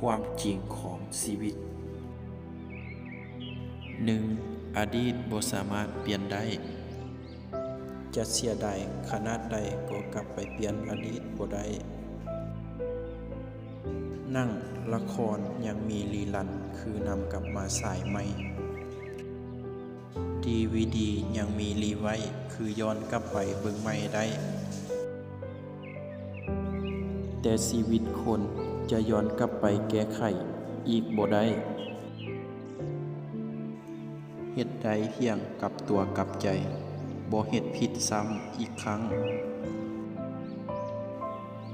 ความจริงของชีวิต 1. อดีตบ่สามารถเปลี่ยนได้ จะเสียใดขนาดใดก็กลับไปเปลี่ยนอดีตบ่ได้นั่งละครยังมีรีลันคือนำกลับมาสายใหม่ดีวีดียังมีรีไว้คือย้อนกลับไปเบิ่งใหม่ได้ แต่ชีวิตคน จะย้อนกลับไปแก้ไขอีกบ่ได้เฮ็ดใดเที่ยงกับตัวกับใจบ่เฮ็ดผิดซ้ำอีกครั้ง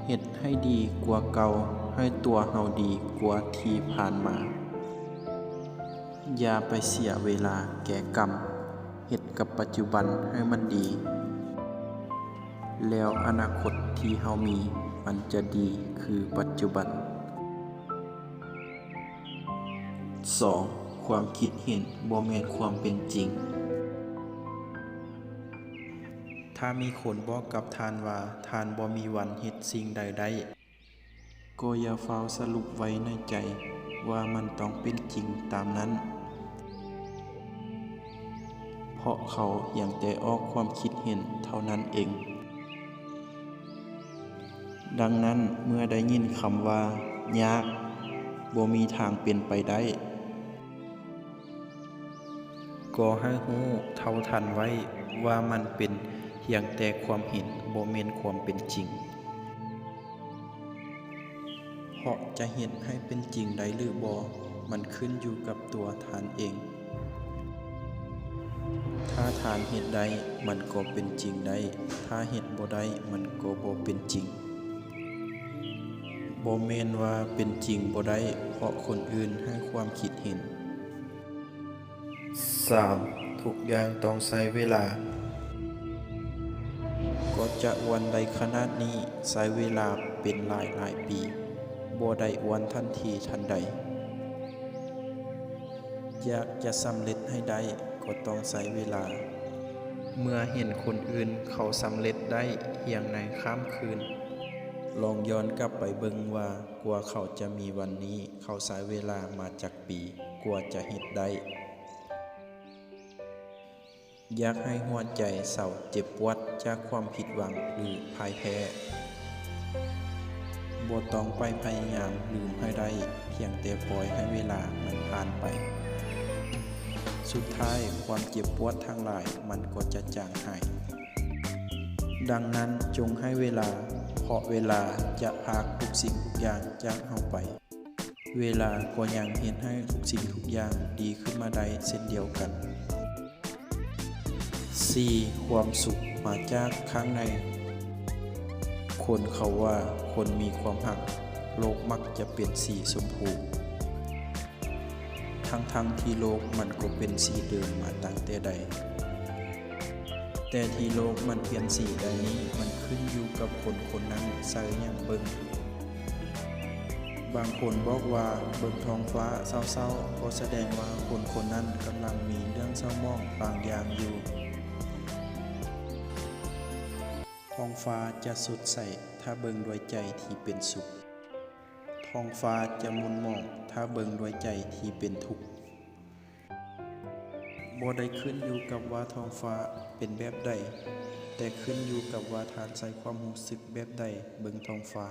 เฮ็ดให้ดีกว่าเก่าให้ตัวเฮาดีกว่าที่ผ่านมา อย่าไปเสียเวลาแก่กรรมเฮ็ดกับปัจจุบันให้มันดี แล้วอนาคตที่เฮามี มันจะดีคือปัจจุบัน 2. ความคิดเห็นบ่แมนความเป็นจริง ถ้ามีคนบอกกับทานว่าทานบ่มีวันเฮ็ดสิ่งใดได้ก็อย่าเฝ้าวสรุปไว้ในใจว่ามันต้องเป็นจริงตามนั้น เพราะเขาอย่างแต่ออกความคิดเห็นเท่านั้นเอง ดังนั้นเมื่อได้ยินคำว่ายากบ่มีทางเป็นไปได้ ก็ให้ฮู้เท่าทันไว้ว่ามันเป็นเพียงแต่ความเห็นบ่แม่นความเป็นจริง เพราะจะเห็นให้เป็นจริงได้หรือบ่มันขึ้นอยู่กับตัวทานเอง ถ้าทานเห็นได้มันก็เป็นจริงได้ ถ้าเห็นบ่ได้มันก็บ่เป็นจริง บ่แม่นว่าเป็นจริงบ่ได้เพราะคนอื่นให้ความคิดเห็น 3. ทุกอย่างต้องใช้เวลา ก็จะวันใดขนาดนี้ใช้เวลาเป็นหลายหลายปีบ่ได้วันทันทีทันใด อยากจะสำเร็จให้ได้ก็ต้องใช้เวลา เมื่อเห็นคนอื่นเขาสำเร็จได้เพียงในข้ามคืน ลองย้อนกลับไปเบิ่งว่ากว่าเขาจะมีวันนี้ เขาใช้เวลามาจากปี กว่าจะเฮ็ดได้อยากให้หัวใจเศร้าเจ็บปวดจากความผิดหวังหรือพ่ายแพ้บ่ต้องไปพยายามลืมให้ได้ เพียงแต่ปล่อยให้เวลามันผ่านไป สุดท้ายความเจ็บปวดทั้งหลายมันก็จะจางหาย ดังนั้นจงให้เวลา เพราะเวลาจะพากทุกสิ่งทุกอย่างจากเฮาไป เวลาก็ยังเห็นให้ทุกสิ่งทุกอย่างดีขึ้นมาได้เช่นเดียวกัน 4. ความสุขมาจากข้างใน คนเขาว่าคนมีความหัก โลกมักจะเป็นสีชมพูทั้งๆทที่โลกมันก็เป็นสีเดิมมาตั้งแต่ใด แต่ที่โลกมันเปลี่ยนสีใดนี้มันขึ้นอยู่กับคนคนนั้นใส่อย่างเบิงบางคนบอกว่าเบิงท้องฟ้าเศร้าๆก็แสดงว่าคนคนนั้นกำลังมีเรื่องเศร้าหมองบางอย่างอยู่ท้องฟ้าจะสดใสถ้าเบิงด้วยใจที่เป็นสุขท้องฟ้าจะมุนหมองถ้าเบิงด้วยใจที่เป็นทุกข์ บ่ได้ขึ้นอยู่กับว่าท้องฟ้าเป็นแบบใด แต่ขึ้นอยู่กับว่าทานใส่ความรู้สึกแบบใดเบิงท้องฟ้า